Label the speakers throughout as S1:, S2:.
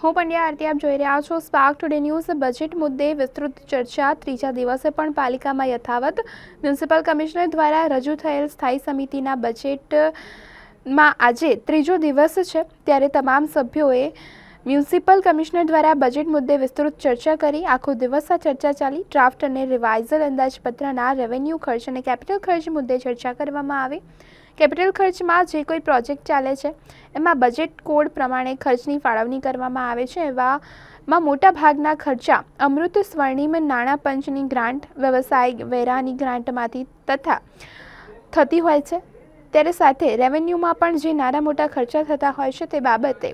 S1: હું પંડ્યા આરતી આપ જોઈ રહ્યા છો સ્પાર્ક ટુડે ન્યૂઝ બજેટ મુદ્દે વિસ્તૃત ચર્ચા. ત્રીજા દિવસે પણ પાલિકામાં યથાવત. મ્યુનિસિપલ કમિશનર દ્વારા રજૂ થયેલ સ્થાયી સમિતિના બજેટમાં આજે ત્રીજો દિવસ છે. ત્યારે તમામ સભ્યોએ મ્યુનિસિપલ કમિશનર દ્વારા બજેટ મુદ્દે વિસ્તૃત ચર્ચા કરી. આખો દિવસ આ ચર્ચા ચાલી. ડ્રાફ્ટ અને રિવાઇઝલ અંદાજપત્રના રેવન્યુ ખર્ચ અને કેપિટલ ખર્ચ મુદ્દે ચર્ચા કરવામાં આવી. કેપિટલ ખર્ચમાં જે કોઈ પ્રોજેક્ટ ચાલે છે, એમાં બજેટ કોડ પ્રમાણે ખર્ચની ફાળવણી કરવામાં આવે છે, એવામાં મોટા ભાગના ખર્ચા અમૃત સ્વર્ણિમ નાણાં પંચની ગ્રાન્ટ વ્યવસાય વેરાની ગ્રાન્ટમાંથી તથા થતી હોય છે. ત્યારે સાથે રેવન્યુમાં પણ જે નાના મોટા ખર્ચા થતા હોય છે, તે બાબતે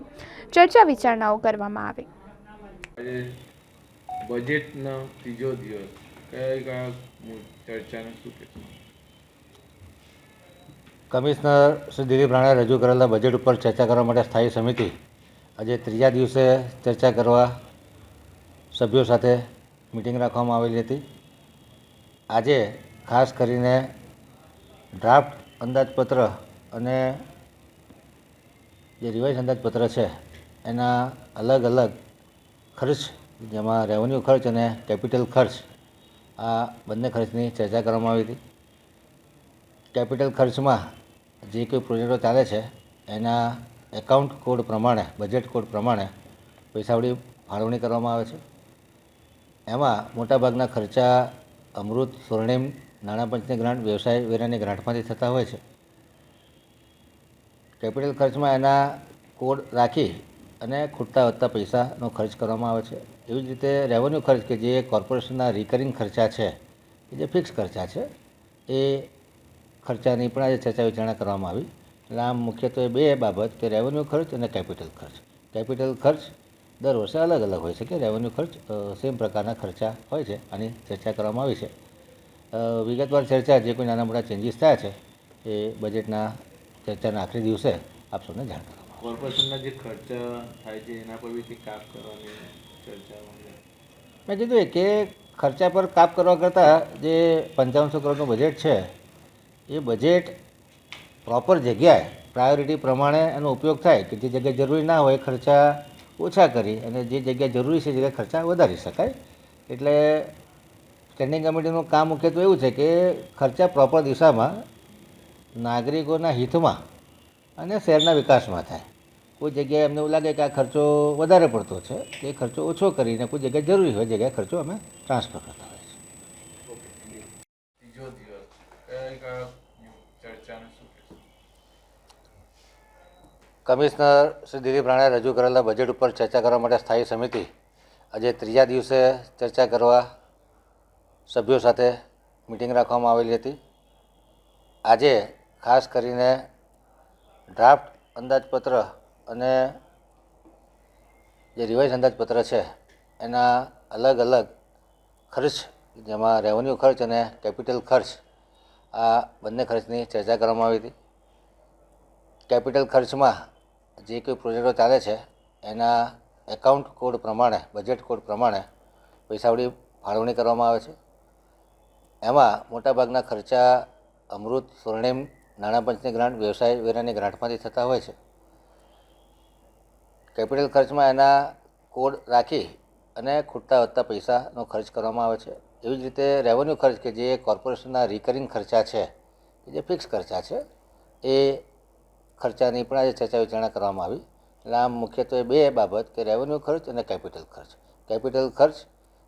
S1: ચર્ચા વિચારણાઓ કરવામાં આવે.
S2: બજેટનો ત્રીજો દિવસ. કયા કયા ચર્ચાનું શું
S3: કમિશનર શ્રી દિલીપ રાણાએ રજૂ કરેલા બજેટ ઉપર ચર્ચા કરવા માટે સ્થાયી સમિતિ આજે ત્રીજા દિવસે ચર્ચા કરવા સભ્યો સાથે મિટિંગ રાખવામાં આવેલી હતી. આજે ખાસ કરીને ડ્રાફ્ટ અંદાજપત્ર અને જે રિવાઇઝ અંદાજપત્ર છે, એના અલગ અલગ ખર્ચ, જેમાં રેવન્યુ ખર્ચ અને કેપિટલ ખર્ચ આ બંને ખર્ચની ચર્ચા કરવામાં આવી હતી. કેપિટલ ખર્ચમાં જે કોઈ પ્રોજેક્ટો ચાલે છે, એના એકાઉન્ટ કોડ પ્રમાણે બજેટ કોડ પ્રમાણે પૈસાવળી ફાળવણી કરવામાં આવે છે. એમાં મોટાભાગના ખર્ચા અમૃત, સ્વર્ણિમ, નાણાં પંચની ગ્રાન્ટ, વ્યવસાય વેરાની ગ્રાન્ટમાંથી થતા હોય છે. કેપિટલ ખર્ચમાં એના કોડ રાખી અને ખૂટતા વધતા પૈસાનો ખર્ચ કરવામાં આવે છે. એવી જ રીતે રેવન્યુ ખર્ચ કે જે કોર્પોરેશનના રિકરિંગ ખર્ચા છે, કે જે ફિક્સ ખર્ચા છે, એ ખર્ચાની પણ આજે ચર્ચા વિચારણા કરવામાં આવી. એટલે આમ મુખ્યત્વે બે બાબત કે રેવન્યુ ખર્ચ અને કેપિટલ ખર્ચ. કેપિટલ ખર્ચ દર વર્ષે અલગ અલગ હોય છે કે રેવન્યુ ખર્ચ સેમ પ્રકારના ખર્ચા હોય છે આની ચર્ચા કરવામાં આવી છે. વિગતવાર ચર્ચા જે કોઈ નાના મોટા ચેન્જીસ થયા છે એ બજેટના ચર્ચાના આખરી દિવસે આપ સૌને જાણ કરવામાં
S2: કોર્પોરેશનના જે ખર્ચા થાય છે એના પર બી કાપ કરવાની ચર્ચા
S3: મેં કીધું એ કે ખર્ચા પર કાપ કરવા કરતાં જે પંચાવનસો કરોડનું બજેટ છે એ બજેટ પ્રોપર જગ્યાએ પ્રાયોરિટી પ્રમાણે એનો ઉપયોગ થાય કે જે જગ્યાએ જરૂરી ના હોય ખર્ચા ઓછા કરી અને જે જગ્યાએ જરૂરી છે જગ્યા ખર્ચા વધારી શકાય. એટલે સ્ટેન્ડિંગ કમિટીનું કામ મુખ્યત્વે એવું છે કે ખર્ચા પ્રોપર દિશામાં નાગરિકોના હિતમાં અને શહેરના વિકાસમાં થાય. કોઈ જગ્યાએ એમને એવું લાગે કે આ ખર્ચો વધારે પડતો છે એ ખર્ચો ઓછો કરીને કોઈ જગ્યાએ જરૂરી હોય, જગ્યાએ ખર્ચો અમે ટ્રાન્સફર કરતા હોઈએ છીએ
S2: ત્રીજો દિવસ કયા કયા ચર્ચાને શું કહેશો
S3: કમિશનર શ્રી દિલીપ રાણાએ રજૂ કરેલા બજેટ ઉપર ચર્ચા કરવા માટે સ્થાયી સમિતિ આજે ત્રીજા દિવસે ચર્ચા કરવા સભ્યો સાથે મિટિંગ રાખવામાં આવેલી હતી. આજે ખાસ કરીને ડ્રાફ્ટ અંદાજપત્ર અને જે રિવાઇઝ અંદાજપત્ર છે, એના અલગ અલગ ખર્ચ, જેમાં રેવન્યુ ખર્ચ અને કેપિટલ ખર્ચ, આ બંને ખર્ચની ચર્ચા કરવામાં આવી હતી. કેપિટલ ખર્ચમાં જે કોઈ પ્રોજેક્ટો ચાલે છે, એના એકાઉન્ટ કોડ પ્રમાણે બજેટ કોડ પ્રમાણે પૈસાવળી ફાળવણી કરવામાં આવે છે. એમાં મોટાભાગના ખર્ચા અમૃત, સ્વર્ણિમ નાણાપંચની ગ્રાન્ટ વ્યવસાય વેરાની ગ્રાન્ટમાંથી થતા હોય છે. કેપિટલ ખર્ચમાં એના કોડ રાખી અને ખૂટતા વધતા પૈસાનો ખર્ચ કરવામાં આવે છે. એવી જ રીતે રેવન્યુ ખર્ચ કે જે કોર્પોરેશનના રિકરિંગ ખર્ચા છે, કે જે ફિક્સ ખર્ચા છે, એ ખર્ચાની પણ આજે ચર્ચા વિચારણા કરવામાં આવી. એટલે આમ મુખ્યત્વે બે બાબત કે રેવન્યુ ખર્ચ અને કેપિટલ ખર્ચ. કેપિટલ ખર્ચ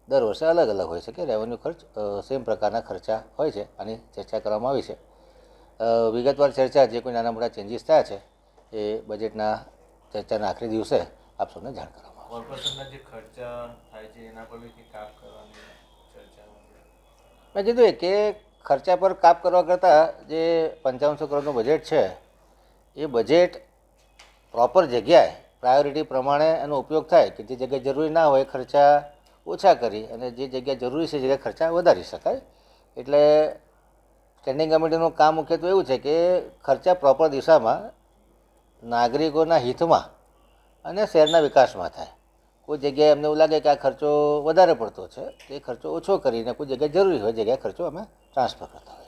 S3: દર વર્ષે અલગ અલગ હોય છે કે રેવન્યુ ખર્ચ સેમ પ્રકારના ખર્ચા હોય છે આની ચર્ચા કરવામાં આવી છે. વિગતવાર ચર્ચા જે કોઈ નાના મોટા ચેન્જીસ થયા છે એ બજેટના ચર્ચાના આખરી દિવસે આપ સૌને જાણ કરવામાં
S2: કોર્પોરેશનના જે ખર્ચા થાય છે એના પર બી કાપ કરવાની ચર્ચા
S3: મેં કીધું એ કે ખર્ચા પર કાપ કરવા કરતાં જે પંચાવનસો કરોડનું બજેટ છે એ બજેટ પ્રોપર જગ્યાએ પ્રાયોરિટી પ્રમાણે એનો ઉપયોગ થાય કે જે જગ્યાએ જરૂરી ના હોય ખર્ચા ઓછા કરી અને જે જગ્યાએ જરૂરી છે જે જગ્યાએ ખર્ચા વધારી શકાય. એટલે સ્ટેન્ડિંગ કમિટીનું કામ મુખ્યત્વે એવું છે કે ખર્ચા પ્રોપર દિશામાં નાગરિકોના હિતમાં અને શહેરના વિકાસમાં થાય. કોઈ જગ્યાએ એમને એવું લાગે કે આ ખર્ચો વધારે પડતો છે, તો એ ખર્ચો ઓછો કરીને કોઈ જગ્યાએ જરૂરી હોય જગ્યાએ ખર્ચો અમે ટ્રાન્સફર કરતા